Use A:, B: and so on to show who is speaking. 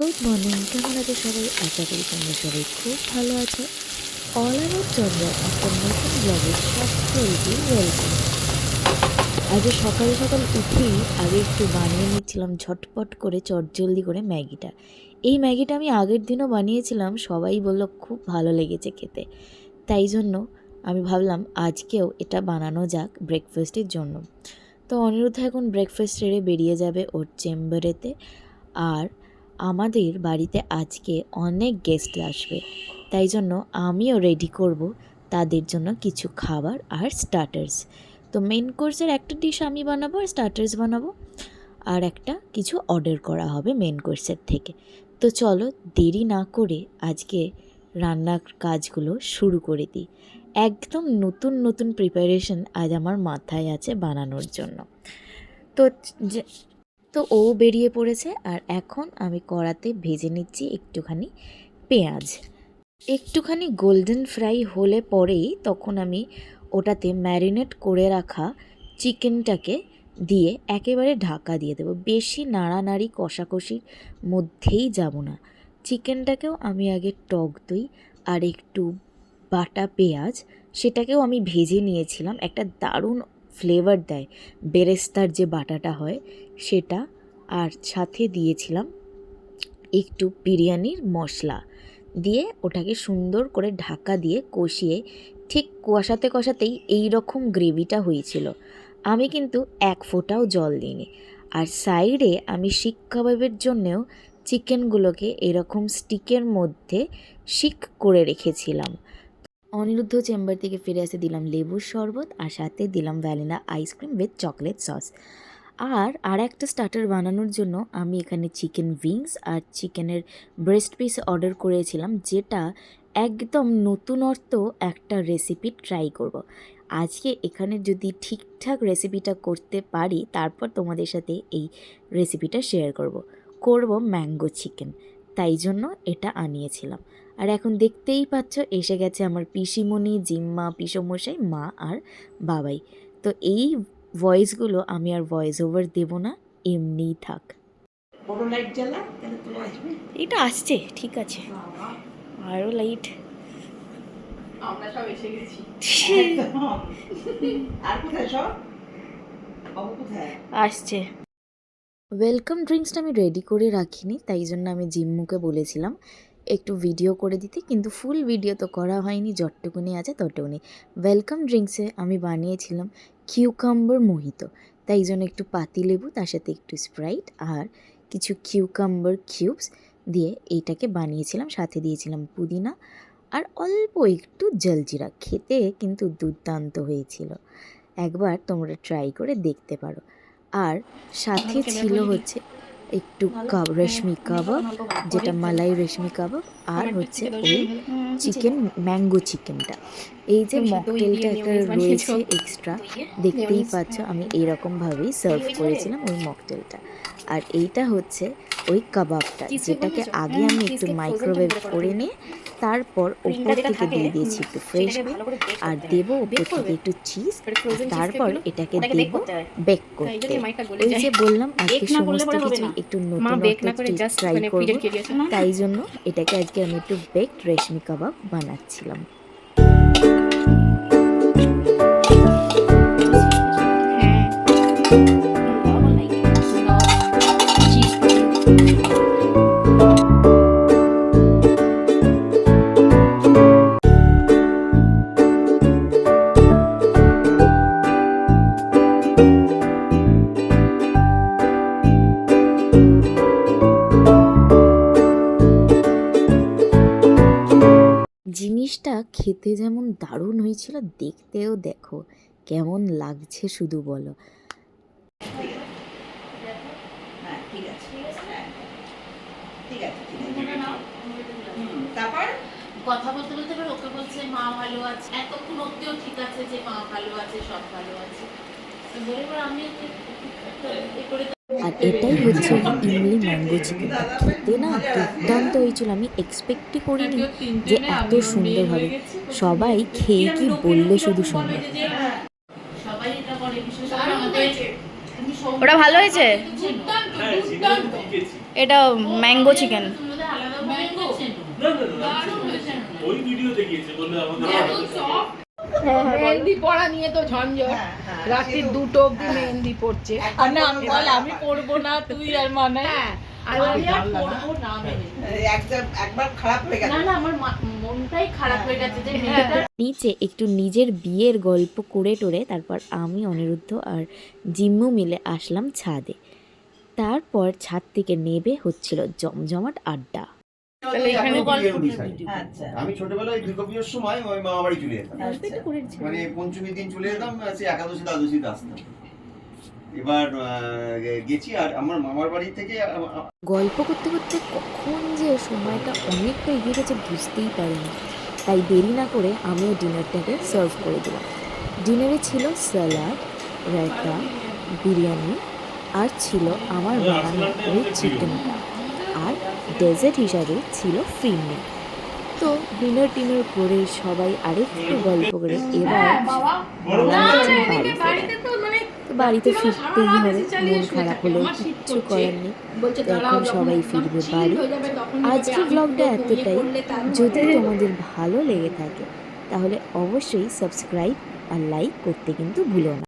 A: Good morning. কেমন আছো সবাই? আশা করি তোমরা সবাই খুব ভালো আছো। অল আওয়ার চন্দ্র, একটা নতুন ব্লগে সকলকে ওয়েলকাম আজ সকাল সকাল উঠেই আগে একটু বানিয়ে নিচ্ছিলাম, ঝটপট করে, চটজলদি করে ম্যাগিটা। এই ম্যাগিটা আমি আগের দিনও বানিয়েছিলাম, সবাই বলল খুব ভালো লেগেছে খেতে। তাই জন্য আমি ভাবলাম আজকেও এটা বানানো যাক ব্রেকফাস্টের জন্য। তো অনিরুদ্ধ এখন ব্রেকফাস্ট সেরে বেরিয়ে যাবে ওর চেম্বারেতে আর আমাদের বাড়িতে আজকে অনেক গেস্ট আসবে। তাই জন্য আমিও রেডি করব তাদের জন্য কিছু খাবার আর স্টার্টার্স তো মেন কোর্সের একটা ডিশ আমি বানাবো আর স্টার্টার্স বানাবো। আর একটা কিছু অর্ডার করা হবে মেন কোর্সের থেকে। তো চলো দেরি না করে আজকে রান্নার কাজগুলো শুরু করে দিই। একদম নতুন নতুন প্রিপারেশন আজ আমার মাথায় আছে বানানোর জন্য। তো তো ও বেরিয়ে পড়েছে আর এখন আমি কড়াতে ভেজে নিচ্ছি একটুখানি পেঁয়াজ। একটুখানি গোল্ডেন ফ্রাই হলে পরেই তখন আমি ওটাতে ম্যারিনেট করে রাখা চিকেনটাকে দিয়ে একেবারে ঢাকা দিয়ে দেবো। বেশি নাড়ানাড়ি, কষাকষির মধ্যেই যাব না। চিকেনটাকেও আমি আগে টক দই আর একটু বাটা পেঁয়াজ, সেটাকেও আমি ভেজে নিয়েছিলাম। একটা দারুণ ফ্লেভার দেয়। বেরেস্তার যে বাটাটা হয় সেটা। আর সাথে দিয়েছিলাম একটু বিরিয়ানির মশলা। দিয়ে ওটাকে সুন্দর করে ঢাকা দিয়ে কষিয়ে ঠিক কষাতে কষাতেই এই রকম গ্রেভিটা হয়েছিল। আমি কিন্তু এক ফোঁটাও জল দিইনি। আর সাইডে আমি শিক কাবাবের জন্যেও চিকেনগুলোকে এরকম স্টিকের মধ্যে শিক করে রেখেছিলাম। অনিরুদ্ধ চেম্বার থেকে ফিরে এসে দিলাম লেবুর শরবত আর সাথে দিলাম vanilla ice cream with chocolate sauce আর আর একটা স্টার্টার বানানোর জন্য আমি এখানে চিকেন উইংস আর চিকেনের ব্রেস্ট পিস অর্ডার করেছিলাম, যেটা একদম নতুনত্ব একটা রেসিপি ট্রাই করব। আজকে এখানে যদি ঠিকঠাক রেসিপিটা করতে পারি, তারপর তোমাদের সাথে এই রেসিপিটা শেয়ার করব। করব ম্যাঙ্গো চিকেন তাই জন্য এটা আনিয়েছিলাম। আর এখন দেখতেই পাচ্ছ এসে গেছে আমার পিসিমণি জিম্মা পিসমশাই মা আর বাবাই। তো এই ভয়েসগুলো আমি আর ভয়েস ওভার দেবো না এমনিই থাক। এটা আসছে ঠিক আছে। আরও লাইট।
B: আমরা সব এসে গেছি। আর কোথায় সব? কোথায়?
A: আসছে। ওয়েলকাম ড্রিঙ্কসটা আমি রেডি করে রাখিনি, তাই জন্য আমি জিম্মুকে বলেছিলাম একটু ভিডিও করে দিতে, কিন্তু ফুল ভিডিও তো করা হয়নি, যতটুকুনি আছে ততটুকুনি। ওয়েলকাম ড্রিঙ্কসে আমি বানিয়েছিলাম কিউকাম্বার মোহিত তাই জন্য একটু পাতিলেবু তার সাথে একটু স্প্রাইট আর কিছু কিউকাম্বার কিউবস দিয়ে এইটাকে বানিয়েছিলাম, সাথে দিয়েছিলাম পুদিনা আর অল্প একটু জলজিরা, খেতে কিন্তু দুর্দান্ত হয়েছিল। একবার তোমরা ট্রাই করে দেখতে পারো। আর সাথে ছিল হচ্ছে একটু কাব রেশমি কাবাব যেটা মালাই রেশমি কাবাব আর হচ্ছে ওই চিকেন। ম্যাঙ্গো চিকেনটা। এই যে মকটেলটা একটা রয়েছে এক্সট্রা দেখতেই পাচ্ছ আমি এইরকমভাবেই সার্ভ করেছিলাম ওই মকটেলটা। আর এইটা হচ্ছে ওই কাবাবটা যেটাকে আগে আমি একটু মাইক্রোওয়েভ করে নিয়ে তারপর ওপর থেকে দিয়ে দিয়েছি একটু ফ্রেশ আর দেবো ওপর থেকে একটু চিজ তারপর এটাকে দেবো বেক করতে। ওই যে বললাম আজকে সমস্ত কিছু একটু নতুন ট্রাই করব। তাই জন্য এটাকে আজকে আমি একটু বেকড রেশমি কাবাব বানাচ্ছিলাম। জিনিসটা খেতে যেমন দারুণ হয়েছিল দেখতেও দেখো কেমন লাগছে শুধু বলো।
B: ঠিক আছে। ঠিক আছে ঠিক আছে হুম, তারপর?
C: কথা বলতে বলতে এবার ওকে বলছে মা ভালো আছে। এতক্ষণ ওকেও ঠিক আছে যে মা ভালো আছে সব ভালো আছে। বলে এবার আমি করে
A: আর এটাই হচ্ছে ইমলি ম্যাঙ্গো চিকেন খেতে না দুর্দান্ত হয়েছিল আমি এক্সপেক্টই করিনি যে এত সুন্দর হবে সবাই খেয়ে কি বললে শুধু
C: আমাদের
D: ওটা ভালো হয়েছে
C: দুর্দান্ত,
E: হ্যাঁ চিকেন
C: দুর্দান্ত।
E: শিখেছি
D: এটা ম্যাঙ্গো চিকেন।
E: ওই ভিডিও দেখিয়েছে বললে আমাদের
F: মেহেন্দি পড়া নিয়ে তো ঝঞ্ঝট।
B: হ্যাঁ, হ্যাঁ,
F: রাত্রি দুটো অব্দি
B: হ্যাঁ।
F: মেহেন্দি পড়ছে। আর না আমি বল আমি পড়ব না তুই আর মানে।
C: হ্যাঁ,
B: হয়ে।
C: হয়ে।
A: নিচে একটু নিজের বিয়ের গল্প করে টোরে তারপর আমি অনিরুদ্ধ আর জিম্মু মিলে আসলাম ছাদে। তারপর ছাদ থেকে নেবে হচ্ছিল জমজমাট আড্ডা।
D: তাহলে এখানে।
B: আচ্ছা।
G: আমি ছোটবেলায় দুর্গা পুজোর সময় ওই মামা বাড়ি চলে যেতাম।
B: আচ্ছা।
G: মানে পঞ্চমীর দিন চলে যেতাম সে একাদশী দ্বাদশীতে আসতাম। এবার গেছি আর আমার মামার বাড়ি থেকে
A: গল্প করতে করতে কখন যে সময়টা অনেকটা এগিয়ে গেছে বুঝতেই পারিনি। তাই দেরি না করে আমিও ডিনারটাকে সার্ভ করে দিলাম। ডিনারে ছিল স্যালাড রায়তা বিরিয়ানি আর ছিল আমার বানানো ওই চিকেনটা আর ডেজার্ট হিসাবে ছিল ফিরনি তো ডিনার টিনার করে সবাই আরেকটু গল্প করে এবার বাড়ি
C: বাড়িতে
A: ফিরতেই হবে মন খারাপ। হলেও কিচ্ছু। করার নেই এখন সবাই ফিরবে বাড়ি। আজকে ব্লগটা এতটাই যদি তোমাদের ভালো লেগে থাকে, তাহলে অবশ্যই সাবস্ক্রাইব আর লাইক করতে কিন্তু ভুলো না